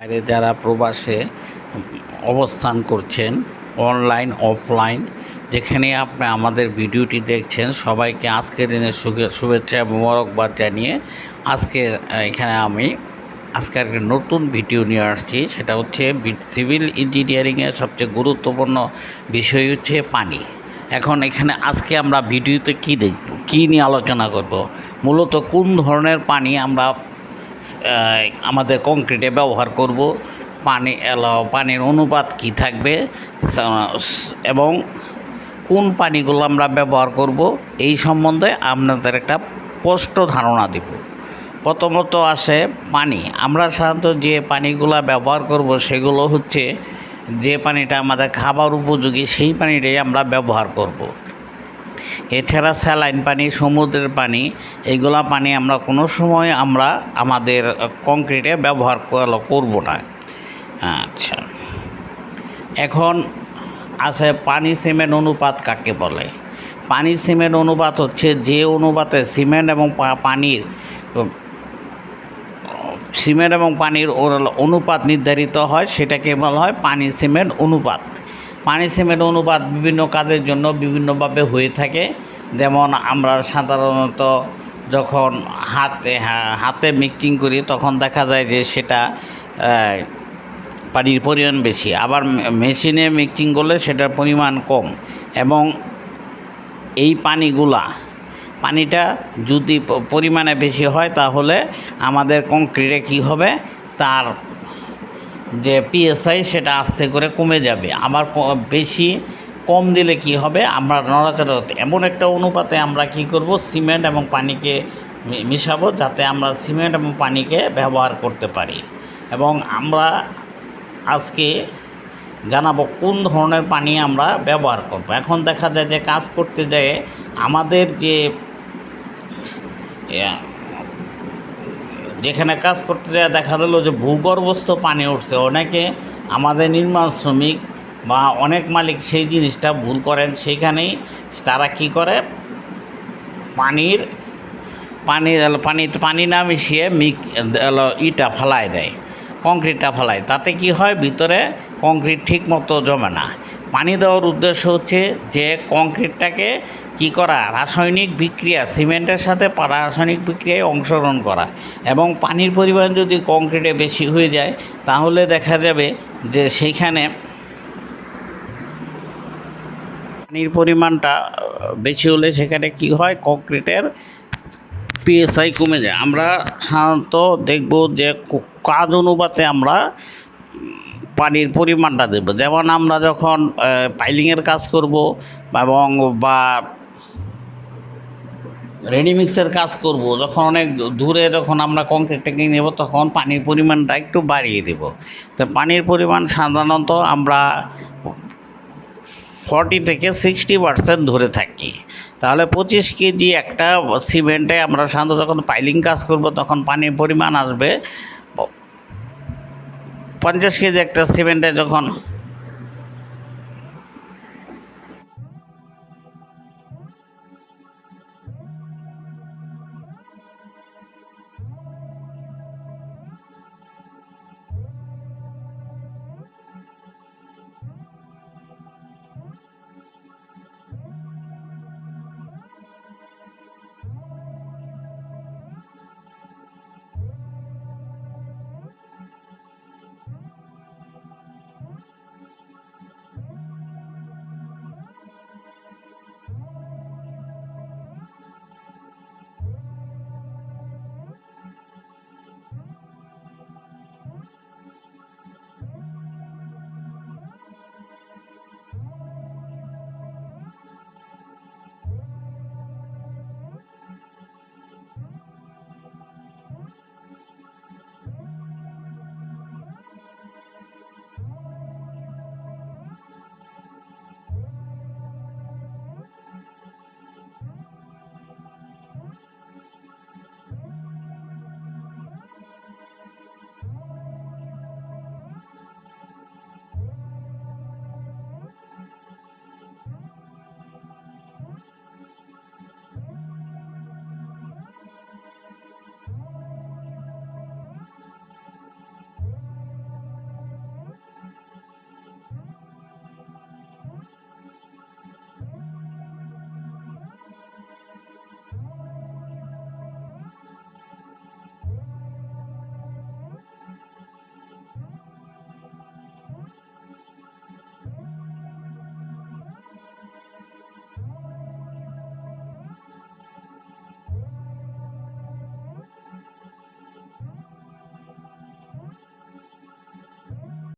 বাইরে যারা প্রবাসে অবস্থান করছেন অনলাইন অফলাইন যেখানে আপনি আমাদের ভিডিওটি দেখছেন, সবাইকে আজকের শুভে- শুভেচ্ছা মোবারকবাদ জানিয়ে আজকে এখানে আমি আজকে নতুন ভিডিও নিয়ে আসছি। সেটা হচ্ছে সিভিল ইঞ্জিনিয়ারিংয়ের সবচেয়ে গুরুত্বপূর্ণ বিষয় হচ্ছে পানি। এখন এখানে আজকে আমরা ভিডিওতে কি দেখব, কী নিয়ে আলোচনা করব, মূলত কোন ধরনের পানি আমরা আমাদের কংক্রিটে ব্যবহার করব। পানি পানির অনুপাত কি থাকবে? এবং কোন পানিগুলো আমরা ব্যবহার করব? এই সম্বন্ধে আপনাদের একটা স্পষ্ট ধারণা দেব। প্রথমত আসে পানি। আমরা সাধারণত যে পানিগুলো ব্যবহার করব, সেগুলো হচ্ছে যে পানিটা আমাদের খাবার উপযোগী, সেই পানিটাই আমরা ব্যবহার করব। এছাড়া স্যালাইন পানি, সমুদ্রের পানি এইগুলা পানি আমরা কোনো সময় আমরা আমাদের কংক্রিটে ব্যবহার কর- করব না। আচ্ছা। এখন আছে পানি সিমেন্ট অনুপাত কাকে বলে? পানি সিমেন্ট অনুপাত হচ্ছে যে অনুপাতে সিমেন্ট এবং পানির সিমেন্ট এবং পানির ওর- অনুপাত নির্ধারিত হয়, সেটাকে বলা হয় পানি সিমেন্ট অনুপাত। পানি সিমেন্ট অনুপাত বিভিন্ন কাজের জন্য বিভিন্নভাবে হয়ে থাকে। যেমন আমরা সাধারণত যখন হাতে হাতে মিক্সিং করি, তখন দেখা যায় যে সেটা পানির পরিমাণ বেশি। আবার মেশিনে মিক্সিং করলে সেটার পরিমাণ কম। এবং এই পানিগুলা পানিটা যদি পরিমাণে বেশি হয় তাহলে আমাদের কংক্রিটে কী হবে? তার যে পিএসআই সেটা আস্তে করে কমে যাবে। আবার বেশি কম দিলে কি হবে? আমরা নড়াচড়া এমন একটা অনুপাতে আমরা কি করব? সিমেন্ট এবং পানিকে মিশাবো যাতে আমরা সিমেন্ট এবং পানিকে ব্যবহার করতে পারি। এবং আমরা আজকে জানাব কোন ধরনের পানি আমরা ব্যবহার করব। এখন দেখা যায় যে কাজ করতে যেয়ে আমাদের যে যেখানে কাজ করতে যায়, দেখা গেলো যে ভূগর্ভস্থ পানি উঠছে। অনেকে আমাদের নির্মাণ শ্রমিক বা অনেক মালিক সেই জিনিসটা ভুল করেন সেইখানেই তারা কি করে? পানির পানি পানি পানি না মিশিয়ে মিক ইটা ফালায় দেয়। কংক্রিটটা ফালায়। তাতে কি হয়? ভিতরে কংক্রিট ঠিক মতো জমে না। পানি দেওয়ার উদ্দেশ্য হচ্ছে যে কংক্রিটটাকে কি করা? রাসায়নিক বিক্রিয়া, সিমেন্টের সাথে রাসায়নিক বিক্রিয়ায় অংশগ্রহণ করা। এবং পানির পরিমাণ যদি কংক্রিটে বেশি হয়ে যায়, তাহলে দেখা যাবে যে সেইখানে পানির পরিমাণটা বেশি হলে সেখানে কি হয়? কংক্রিটের পিএসআই কমে যায়। আমরা সাধারণত দেখব যে কাজ অনুপাতে আমরা পানির পরিমাণটা দেব যেমন আমরা যখন পাইলিংয়ের কাজ করব এবং বা রেডিমিক্সের কাজ করব, যখন অনেক দূরে যখন আমরা কংক্রিটটাকে নেব, তখন পানির পরিমাণটা একটু বাড়িয়ে দেব। তো পানির পরিমাণ সাধারণত আমরা ফর্টি থেকে সিক্সটি পার্সেন্ট ধরে থাকি। তাহলে পঁচিশ কেজি একটা সিমেন্টে আমরা সাধারণত যখন পাইলিং কাজ করব তখন পানির পরিমাণ আসবে পঞ্চাশ কেজি একটা সিমেন্টে যখন